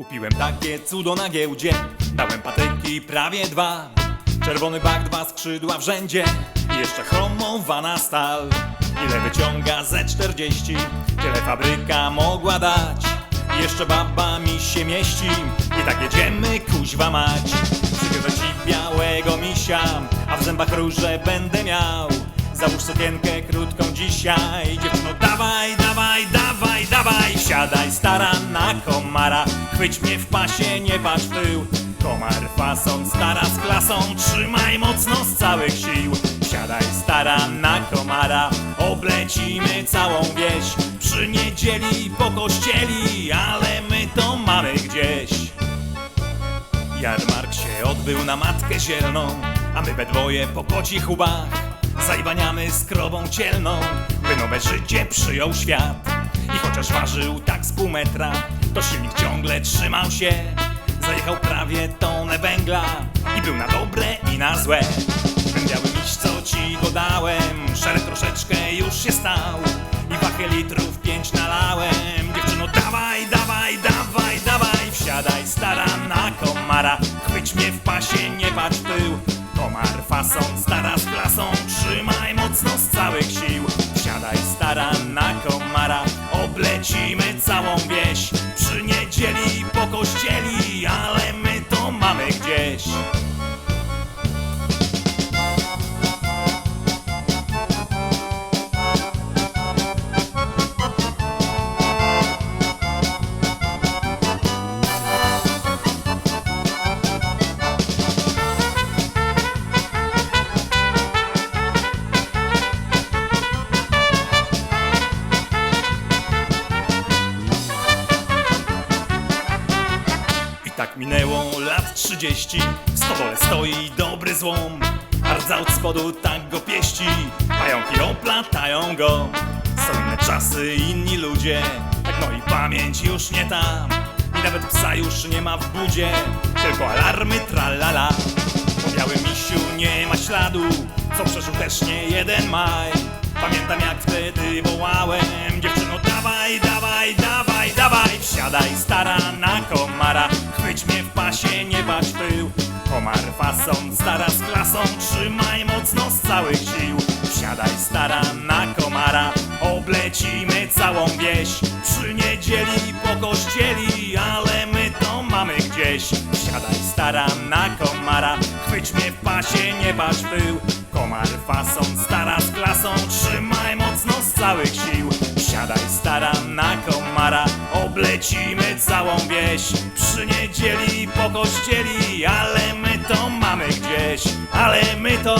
Kupiłem takie cudo na giełdzie. Dałem patyki prawie dwa. Czerwony bak, dwa skrzydła w rzędzie. I jeszcze chromowana stal. Ile wyciąga ze 40 Tyle fabryka mogła dać. Jeszcze baba mi się mieści I tak jedziemy kuźwa mać. Przywiozę ci białego misia A w zębach róże będę miał. Załóż sukienkę krótką dzisiaj. Dziewczyno dawaj, dawaj, dawaj, dawaj. Siadaj stara na komara Chwyć mnie w pasie, nie patrz w tył Komar fason, stara z klasą Trzymaj mocno z całych sił. Siadaj stara na komara Oblecimy całą wieś. Przy niedzieli po kościeli Ale my to mamy gdzieś. Jarmark się odbył na matkę zielną, a my we dwoje po kocich łbach zajwaniamy skrobą cielną, by nowe życie przyjął świat. I chociaż ważył tak z pół metra, to silnik ciągle trzymał się. Zajechał prawie tonę węgla i był na dobre i na złe. Ten biały miś, co ci go dałem, troszeczkę już się stał. I wachę litrów pięć nalałem. Dziewczyno, dawaj, dawaj, dawaj, dawaj, wsiadaj stara na komara. Chwyć mnie w pasie, nie patrz tył. Komar fason, stara z klasą, trzymaj mocno z całych sił. Wsiadaj tak minęło lat 30 W stodole stoi dobry złom. Ardza od spodu tak go pieści. Pająki oplatają go. Są inne czasy, inni ludzie. Tak no i pamięć już nie tam I nawet psa już nie ma w budzie. Tylko alarmy tralala. Po białym misiu nie ma śladu. Co przeżył też nie jeden maj. Pamiętam jak wtedy wołałem. Dziewczyno dawaj, dawaj, dawaj, dawaj. Wsiadaj stara na Chwyć pasie, nie w tył Komar fason, stara z klasą Trzymaj mocno z całych sił. Wsiadaj stara na komara Oblecimy całą wieś. Przy niedzieli po kościeli Ale my to mamy gdzieś. Wsiadaj stara na komara Chwyć mnie w pasie, nie w tył Komar fason, stara z klasą Trzymaj mocno z całych sił Oblecimy całą wieś. Przy niedzieli po kościeli Ale my to mamy gdzieś. Ale my to